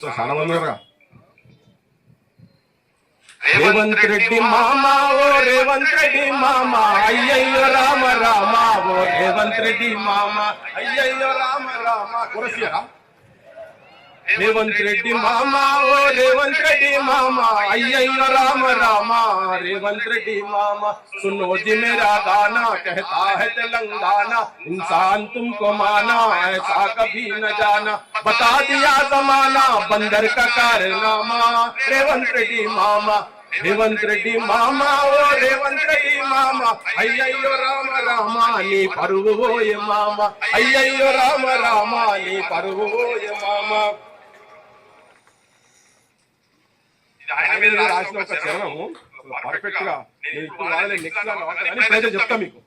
చాలా మంది ఉన్నారుగా. రేవంత్ రెడ్డి మామ ఓ రేవంత్ రెడ్డి మామ అయ్యయ్యో రామ రామ ఓ రేవంత్ రెడ్డి మామ అయ్యయ్యో రామ రామ కురసియరా రేవంత్ రెడ్డి మామ ఓ రేవంత్ రెడ్డి మామ అయ్యయ్యో రామ రామ రేవంత్ రెడ్డి మామ सुनो जी मेरा गाना कहता है तेलंगाना इंसान तुमको माना ऐसा कभी न जाना बता दिया जमाना बंदर का कारनामा रेवंत रेड्डी मामा రేవంత్ రెడ్డి మామ ఓ రేవంత్ రెడ్డి మామ అయ్యయ్యో రామ రామ నీ పరువు ఓయ మామ అయ్యయ్యో రామ రామ నీ పరువు ఓయ మామ మీద రాసిన ఒక చరణము పర్ఫెక్ట్గా నేను ఇప్పుడు నెక్స్ట్గా అని ఇప్పుడైతే చెప్తా మీకు.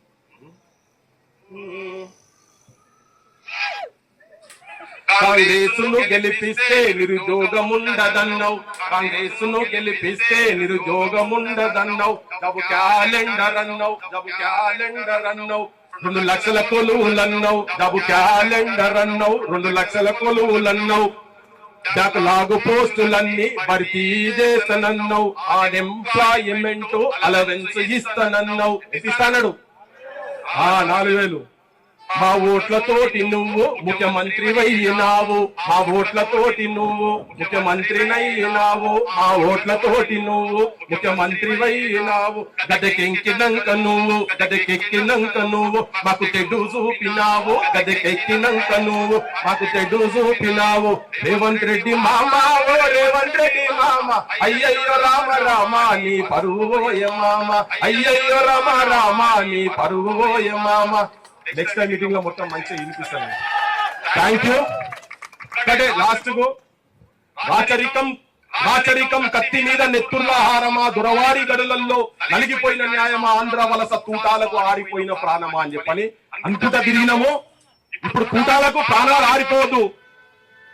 కాంగ్రెసును గెలిపిస్తే నిరుద్యోగముండదన్నవు. కాంగ్రెసును గెలిపిస్తే నిరుద్యోగముండదన్నవు. డబు క్యాలెండర్ అన్నవు డబు క్యాలెండర్ అన్నవు. రెండు లక్షల కొలువులన్నవు డబు క్యాలెండర్ అన్నవు. రెండు లక్షల కొలువులన్నవు. లాగు పోస్టులన్నీ భర్తీ చేస్తానన్నావు అన్ఎంప్లాయ్మెంట్ అలవెన్స్ ఇస్తానన్నావు. ఇస్తానడు. ఆ నాలుగు వేలు. మా ఓట్లతోటి నువ్వు ముఖ్యమంత్రి అయినావు. మా ఓట్లతోటి నువ్వు ముఖ్యమంత్రి అయినావు. మా ఓట్లతోటి నువ్వు ముఖ్యమంత్రి అయినావు. గదకెక్కినాక నువ్వు గదకెక్కినంక నువ్వు మాకు తెడు చూపినావు. గదకెక్కినంక నువ్వు మాకు తెడు చూపినావు. రేవంత్ రెడ్డి మామ ఓ రేవంత్ రెడ్డి మామ. అయ్యయ్యో రామ రామ నీ పరువు మామ. అయ్యయ్యో రామ రామ నీ పరువు మామ. నెక్స్ట్ టైం మీటింగ్లో మొత్తం మంచిగా వినిపిస్తాను థ్యాంక్ యూ ఒకటే లాస్ట్కు రాచరికం రాచరికం కత్తి మీద నెత్తుర్లహారమా దురవారి గడులల్లో నలిగిపోయిన న్యాయమా ఆంధ్ర వలస తూటాలకు ఆరిపోయిన ప్రాణమా అని చెప్పని అంకుట తిరిగినము ఇప్పుడు తూటాలకు ప్రాణాలు ఆరిపోవద్దు.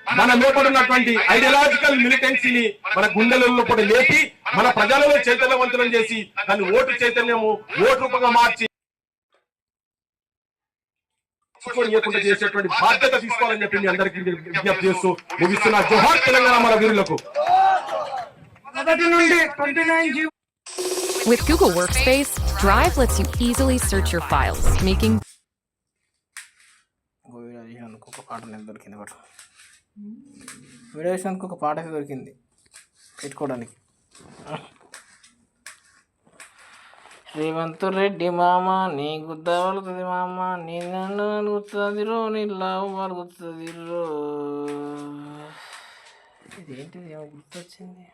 మన మేపడున్నటువంటి ఐడియలాజికల్ మిలిటెన్సీని మన గుండెలలో కూడా లేపి మన ప్రజలలో చైతన్యవంతులను చేసి దాన్ని ఓటు చైతన్యము ఓటు రూపంగా మార్చి ఇవ్వకుండా చేసేటువంటి బాధ్యత తీసుకోవాలని చెప్పి మీ అందరికీ విజ్ఞప్తి చేస్తూ ముగిస్తున్న. జోహార్ తెలంగాణ మన వీరులకు. Nine With Google Workspace, Drive lets you easily search your files, making ఒక పాట అనేది దొరికింది బట్ వీడియో తీసినందుకు ఒక పాట అయితే దొరికింది. పెట్టుకోవడానికి. రేవంత్ రెడ్డి మామ నీ గుద్ద పలుకుతుంది మామ నీ నన్ను అలుగుతుంది రో నీ లావు వలుగుతుంది రో ఇదేంటిది? ఏమో గుర్తొచ్చింది.